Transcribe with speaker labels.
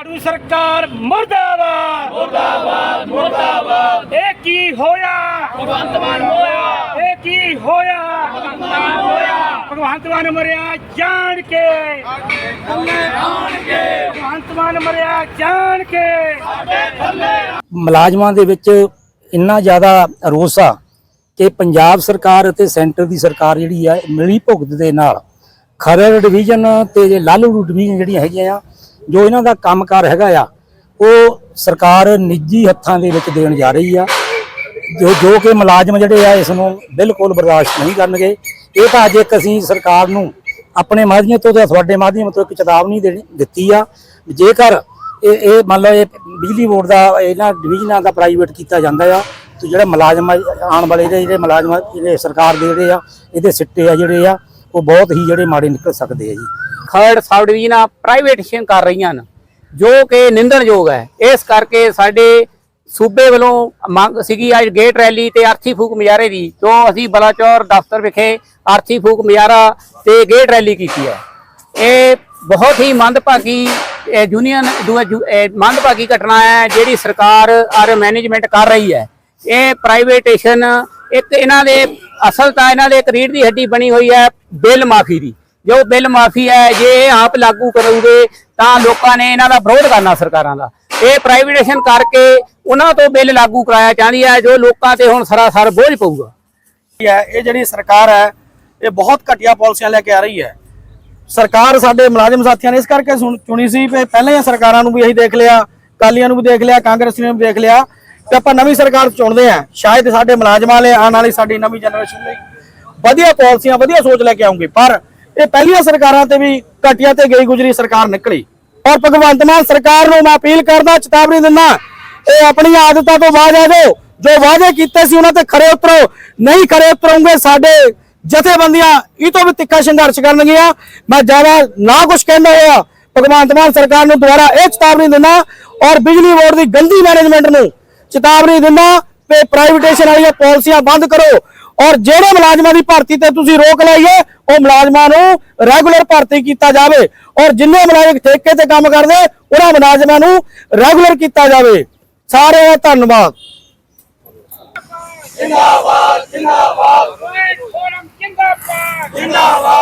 Speaker 1: ਸਰਕਾਰ ਮਰਦਾਬਾਦ। ਮਰਦਾਬਾਦ ਮਰਦਾਬਾਦ। ਇਹ ਕੀ ਹੋਇਆ? ਭਗਵੰਤ ਮਾਨ ਹੋਇਆ ਇਹ ਕੀ ਹੋਇਆ? ਭਗਵੰਤ ਮਾਨ ਹੋਇਆ ਭਗਵੰਤ ਮਾਨ ਮਰਿਆ ਜਾਣ ਕੇ। ਥੱਲੇ ਆਣ ਕੇ। ਭਗਵੰਤ ਮਾਨ ਮਰਿਆ ਜਾਣ ਕੇ।
Speaker 2: ਮੁਲਾਜ਼ਮਾਂ ਦੇ ਵਿੱਚ ਇੰਨਾ ਜ਼ਿਆਦਾ ਰੋਸ ਆ ਕਿ ਪੰਜਾਬ ਸਰਕਾਰ ਅਤੇ ਸੈਂਟਰ ਦੀ ਸਰਕਾਰ ਜਿਹੜੀ ਆ ਮਿਲੀ ਭੁਗਤ ਦੇ ਨਾਲ ਖਰੜ ਡਿਵੀਜ਼ਨ ਤੇ ਜੇ ਲਾਲੂ ਡਿਵੀਜ਼ਨ ਜਿਹੜੀਆਂ ਹੈਗੀਆਂ ਆ ਜੋ ਇਹਨਾਂ ਦਾ ਕੰਮਕਾਰ ਹੈਗਾ ਆ, ਉਹ ਸਰਕਾਰ ਨਿੱਜੀ ਹੱਥਾਂ ਦੇ ਵਿੱਚ ਦੇਣ ਜਾ ਰਹੀ ਆ। ਜੋ ਜੋ ਕਿ ਮੁਲਾਜ਼ਮ ਜਿਹੜੇ ਆ, ਇਸ ਨੂੰ ਬਿਲਕੁਲ ਬਰਦਾਸ਼ਤ ਨਹੀਂ ਕਰਨਗੇ। ਇਹ ਤਾਂ ਅੱਜ ਇੱਕ ਅਸੀਂ ਸਰਕਾਰ ਨੂੰ ਆਪਣੇ ਮਾਧਿਅਮ ਤੋਂ ਤੇ ਤੁਹਾਡੇ ਮਾਧਿਅਮ ਤੋਂ ਇੱਕ ਚੇਤਾਵਨੀ ਦੇਣੀ ਦਿੱਤੀ ਆ ਜੇਕਰ ਇਹ ਇਹ ਮੰਨ ਲਓ ਇਹ ਬਿਜਲੀ ਬੋਰਡ ਦਾ, ਇਹਨਾਂ ਡਿਵੀਜ਼ਨਾਂ ਦਾ ਪ੍ਰਾਈਵੇਟ ਕੀਤਾ ਜਾਂਦਾ ਆ, ਤੇ ਜਿਹੜਾ ਮੁਲਾਜ਼ਮ ਆਉਣ ਵਾਲੇ ਜਿਹੜੇ ਜਿਹੜੇ ਮੁਲਾਜ਼ਮ ਜਿਹੜੇ ਸਰਕਾਰ ਦੇ ਜਿਹੜੇ ਆ, ਇਹਦੇ ਸਿੱਟੇ ਆ ਜਿਹੜੇ ਆ, ਉਹ ਬਹੁਤ ਹੀ ਜਿਹੜੇ ਮਾੜੇ ਨਿਕਲ ਸਕਦੇ ਆ ਜੀ।
Speaker 3: ਖਰੜ ਸਬ ਡਿਵੀਜ਼ਨਾਂ ਪ੍ਰਾਈਵੇਟੇਸ਼ਨ ਕਰ ਰਹੀਆਂ ਹਨ, ਜੋ ਕਿ ਨਿੰਦਣਯੋਗ ਹੈ। ਇਸ ਕਰਕੇ ਸਾਡੇ ਸੂਬੇ ਵੱਲੋਂ ਮੰਗ ਸੀਗੀ ਅੱਜ ਗੇਟ ਰੈਲੀ ਤੇ ਅਰਥੀ ਫੂਕ ਮੁਜ਼ਾਹਰੇ ਦੀ, ਜੋ ਅਸੀਂ ਬਲਾਚੌਰ ਦਫ਼ਤਰ ਵਿਖੇ ਆਰਥੀ ਫੂਕ ਮੁਜ਼ਾਹਰਾ ਤੇ ਗੇਟ ਰੈਲੀ ਕੀਤੀ ਹੈ। ਇਹ ਬਹੁਤ ਹੀ ਮੰਦਭਾਗੀ ਯੂਨੀਅਨ ਮੰਦਭਾਗੀ ਘਟਨਾ ਹੈ, ਜਿਹੜੀ ਸਰਕਾਰ ਔਰ ਮੈਨੇਜਮੈਂਟ ਕਰ ਰਹੀ ਹੈ। ਇਹ ਪ੍ਰਾਈਵੇਟੇਸ਼ਨ ਇੱਕ ਇਹਨਾਂ ਦੇ ਅਸਲ ਤਾਂ ਇਹਨਾਂ ਦੇ ਇੱਕ ਰੀੜ ਦੀ ਹੱਡੀ ਬਣੀ ਹੋਈ ਹੈ, ਬਿੱਲ ਮਾਫੀ ਦੀ। ਜੋ ਬਿੱਲ ਮਾਫੀ ਹੈ, ਜੇ ਇਹ ਆਪ ਲਾਗੂ ਕਰੋਗੇ, ਤਾਂ ਲੋਕਾਂ ਨੇ ਇਹਨਾਂ ਦਾ ਵਿਰੋਧ ਕਰਨਾ ਸਰਕਾਰਾਂ ਦਾ। ਇਹ ਪ੍ਰਾਈਵੇਟੇਸ਼ਨ ਕਰਕੇ ਉਹਨਾਂ ਤੋਂ ਬਿੱਲ ਲਾਗੂ ਕਰਾਇਆ ਚਾਹੁੰਦੀ ਹੈ, ਜੋ ਲੋਕਾਂ ਤੇ ਹੁਣ ਸਰਾਸਰ ਬੋਝ ਪਊਗਾ।
Speaker 4: ਇਹ ਜਿਹੜੀ ਸਰਕਾਰ ਹੈ, ਇਹ ਬਹੁਤ ਘਟੀਆ ਪਾਲਿਸੀਆਂ ਲੈ ਕੇ ਆ ਰਹੀ ਹੈ। ਸਰਕਾਰ ਸਾਡੇ ਮੁਲਾਜ਼ਮ ਸਾਥੀਆਂ ਨੇ ਇਸ ਕਰਕੇ ਸੁਣ- ਚੁਣੀ ਸੀ ਕਿ ਪਹਿਲਾਂ ਹੀ ਸਰਕਾਰਾਂ ਨੂੰ ਵੀ ਅਸੀਂ ਦੇਖ ਲਿਆ ਕਾਲੀਆਂ ਨੂੰ ਵੀ ਦੇਖ ਲਿਆ ਕਾਂਗਰਸੀਆਂ ਨੂੰ ਵੀ ਦੇਖ ਲਿਆ ਕਿ ਆਪਾਂ ਨਵੀਂ ਸਰਕਾਰ ਚੁਣਦੇ ਆ ਸ਼ਾਇਦ ਸਾਡੇ ਮੁਲਾਜ਼ਮਾਂ ਲਈ ਆਉਣ ਵਾਲੀ ਸਾਡੀ ਨਵੀਂ ਜਨਰੇਸ਼ਨ ਲਈ ਵਧੀਆ ਪਾਲਿਸੀਆਂ, ਵਧੀਆ ਸੋਚ ਲੈ ਕੇ ਆਉਂਗੇ, ਪਰ ਇਹ ਪਹਿਲੀਆਂ ਸਰਕਾਰਾਂ ਤੇ ਵੀ ਘਟੀਆ ਤੇ ਗਈ ਗੁਜਰੀ ਸਰਕਾਰ ਨਿਕਲੀ। ਔਰ ਭਗਵੰਤ ਮਾਨ ਸਰਕਾਰ ਨੂੰ ਮੈਂ ਅਪੀਲ ਕਰਦਾ, ਚੇਤਾਵਨੀ ਦਿੰਦਾ, ਇਹ ਆਪਣੀਆਂ ਆਦਤਾਂ ਤੋਂ ਬਾਜ ਆ ਜਾਓ। ਜੋ ਵਾਅਦੇ ਕੀਤੇ ਸੀ ਉਹਨਾਂ ਤੇ ਖਰੇ ਉਤਰੋ, ਨਹੀਂ ਖਰੇ ਉਤਰੋਗੇ, ਸਾਡੇ ਜਥੇਬੰਦੀਆਂ ਇਹ ਤੋਂ ਵੀ ਤਿੱਖਾ ਸੰਘਰਸ਼ ਕਰਨਗੀਆਂ। ਮੈਂ ਜ਼ਿਆਦਾ ਨਾ ਕੁਝ ਕਹਿੰਦਾ ਹੋਇਆ, ਭਗਵੰਤ ਮਾਨ ਸਰਕਾਰ ਨੂੰ ਦੁਬਾਰਾ ਇਹ ਚੇਤਾਵਨੀ ਦਿੰਦਾ ਔਰ ਬਿਜਲੀ ਬੋਰਡ ਦੀ ਗੰਦੀ ਮੈਨੇਜਮੈਂਟ ਨੂੰ ਚੇਤਾਵਨੀ ਦਿੰਦਾ ਕਿ ਪ੍ਰਾਈਵੇਟੇਸ਼ਨ ਵਾਲੀਆਂ ਪਾਲਿਸੀਆਂ ਬੰਦ ਕਰੋ। ਔਰ ਜਿਹੜੇ ਮੁਲਾਜ਼ਮਾਂ ਦੀ ਭਰਤੀ ਤੇ ਤੁਸੀਂ ਰੋਕ ਲਾਈਏ ਉਹ ਮੁਲਾਜ਼ਮਾਂ ਨੂੰ ਰੈਗੂਲਰ ਭਰਤੀ ਕੀਤਾ ਜਾਵੇ। ਔਰ ਜਿੰਨੇ ਮੁਲਾਜ਼ਮ ਠੇਕੇ ਤੇ ਕੰਮ ਕਰਦੇ ਉਹਨਾਂ ਮੁਲਾਜ਼ਮਾਂ ਨੂੰ ਰੈਗੂਲਰ ਕੀਤਾ ਜਾਵੇ। ਸਾਰਿਆਂ ਦਾ ਧੰਨਵਾਦ।
Speaker 1: ਜਿੰਦਾਬਾਦ ਜਿੰਦਾਬਾਦ। ਜਿੰਦਾਬਾਦ।